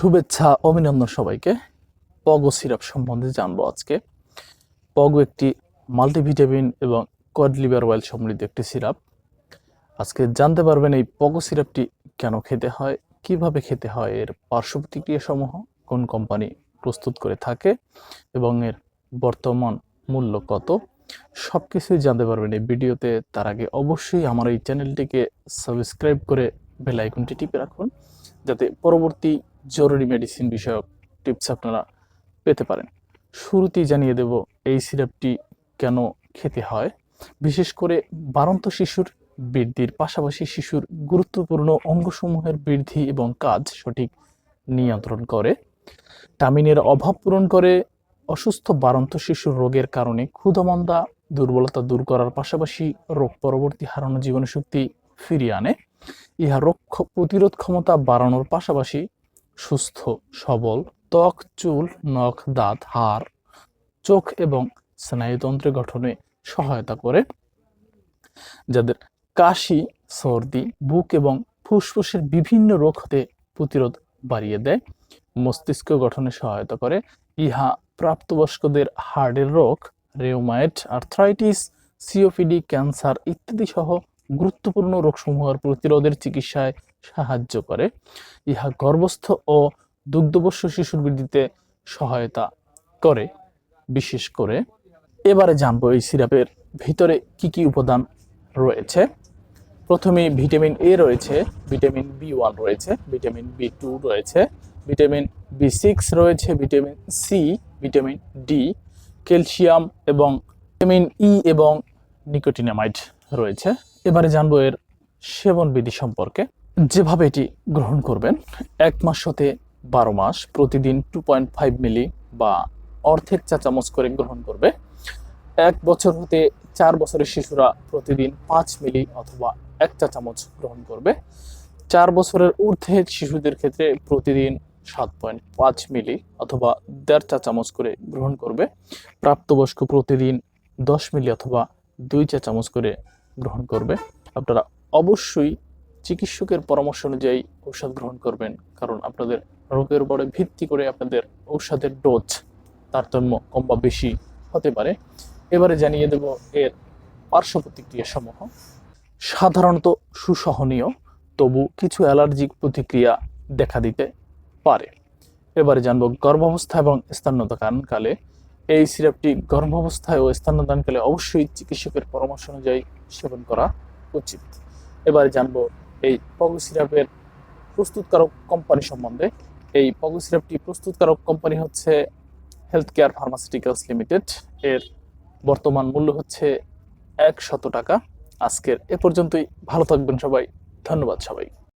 শুভেচ্ছা, অভিনন্দন সবাইকে। পগো সিরাপ সম্বন্ধে জানব আজকে। পগো একটি মাল্টিভিটামিন এবং কড লিভার অয়েল সমৃদ্ধ একটি সিরাপ। আজকে জানতে পারবেন এই পগো সিরাপটি কেন খেতে হয়, কীভাবে খেতে হয়, এর পার্শ্ব প্রতিক্রিয়া সমূহ কোন কোম্পানি প্রস্তুত করে থাকে এবং এর বর্তমান মূল্য কত। সব কিছুই জানতে পারবেন এই ভিডিওতে। তার আগে অবশ্যই আমার এই চ্যানেলটিকে সাবস্ক্রাইব করে বেল আইকনটি টিপে রাখুন, যাতে পরবর্তী জরুরি মেডিসিন বিষয়ক টিপস আপনারা পেতে পারেন। শুরুতেই জানিয়ে দেব, এই সিরাপটি কেন খেতে হয়? বিশেষ করে বারন্ত শিশুর বৃদ্ধির পাশাপাশি শিশুর গুরুত্বপূর্ণ অঙ্গসমূহের বৃদ্ধি এবং কাজ সঠিক নিয়ন্ত্রণ করে। টামিনের অভাব পূরণ করে, অসুস্থ বারন্ত শিশুর রোগের কারণে ক্ষুধামন্দা, দুর্বলতা দূর করার পাশাপাশি রোগ পরবর্তী হারানো জীবনশক্তি ফিরিয়ে আনে। ইহা রোগ প্রতিরোধ ক্ষমতা বাড়ানোর পাশাপাশি সুস্থ, সবল, ত্বক, চুল, নখ, দাঁত, হাড়, চোখ এবং স্নায়ুতন্ত্রের গঠনে সহায়তা করে। যাদের কাশি, সর্দি, বুক এবং ফুসফুসের বিভিন্ন রোগ হতে প্রতিরোধ বাড়িয়ে দেয়, মস্তিষ্ক গঠনে সহায়তা করে। ইহা প্রাপ্তবয়স্কদের হার্টের রোগ রেউমাইট আর্থ্রাইটিস, সিওপিডি, ক্যান্সার ইত্যাদি সহ গুরুত্বপূর্ণ রোগসমূহের প্রতিরোধের চিকিৎসায় সাহায্য করে। ইহা গর্ভস্থ ও দুগ্ধবস্য শিশুর বৃদ্ধিতে সহায়তা করে। বিশেষ করে এবারে জানব এই সিরাপের ভিতরে কি কি উপাদান রয়েছে। প্রথমে ভিটামিন এ রয়েছে, ভিটামিন বি ওয়ান রয়েছে, ভিটামিন বি টু রয়েছে, ভিটামিন বি সিক্স রয়েছে, vitamin C vitamin D calcium এবং ভিটামিন ই এবং নিকোটিনামাইড রয়েছে। এবারে জানব এর সেবন বিধি সম্পর্কে। যেভাবে এটি গ্রহণ করবেন, এক মাস হতে বারো মাস, প্রতিদিন টু পয়েন্ট ফাইভ মিলি বা অর্ধেক চা চামচ করে গ্রহণ করবে। এক বছর হতে চার বছরের শিশুরা প্রতিদিন পাঁচ মিলি অথবা এক চা চামচ গ্রহণ করবে। চার বছরের ঊর্ধ্বে শিশুদের ক্ষেত্রে প্রতিদিন সাত পয়েন্ট পাঁচ মিলি অথবা দেড় চা চামচ করে গ্রহণ করবে। প্রাপ্তবয়স্ক প্রতিদিন দশ মিলি অথবা দুই চা চামচ করে গ্রহণ করবে। আপনারা অবশ্যই চিকিৎসকের পরামর্শ অনুযায়ী ঔষধ গ্রহণ করবেন। কারণ আপনাদের রোগের উপরে ভিত্তি করে আপনাদের ঔষধের ডোজ তারতম্য কম বা বেশি হতে পারে। এবারে জানিয়ে দেব এর পার্শ্ব প্রতিক্রিয়া সমূহ সাধারণত সুসহনীয়, তবু কিছু অ্যালার্জিক প্রতিক্রিয়া দেখা দিতে পারে। এবারে জানব গর্ভাবস্থা এবং স্তন্যদানকালে। এই সিরাপটি গর্ভাবস্থায় ও স্তন্যদানকালে অবশ্যই চিকিৎসকের পরামর্শ অনুযায়ী সেবন করা উচিত। এবারে জানব এই পগু সিরাপের প্রস্তুতকারক কোম্পানি সম্বন্ধে। এই পগু সিরাপটি প্রস্তুতকারক কোম্পানি হচ্ছে হেলথ কেয়ার ফার্মাসিউটিক্যালস লিমিটেড এর বর্তমান মূল্য হচ্ছে একশত টাকা। আজকের এ পর্যন্তই। ভালো থাকবেন সবাই। ধন্যবাদ সবাই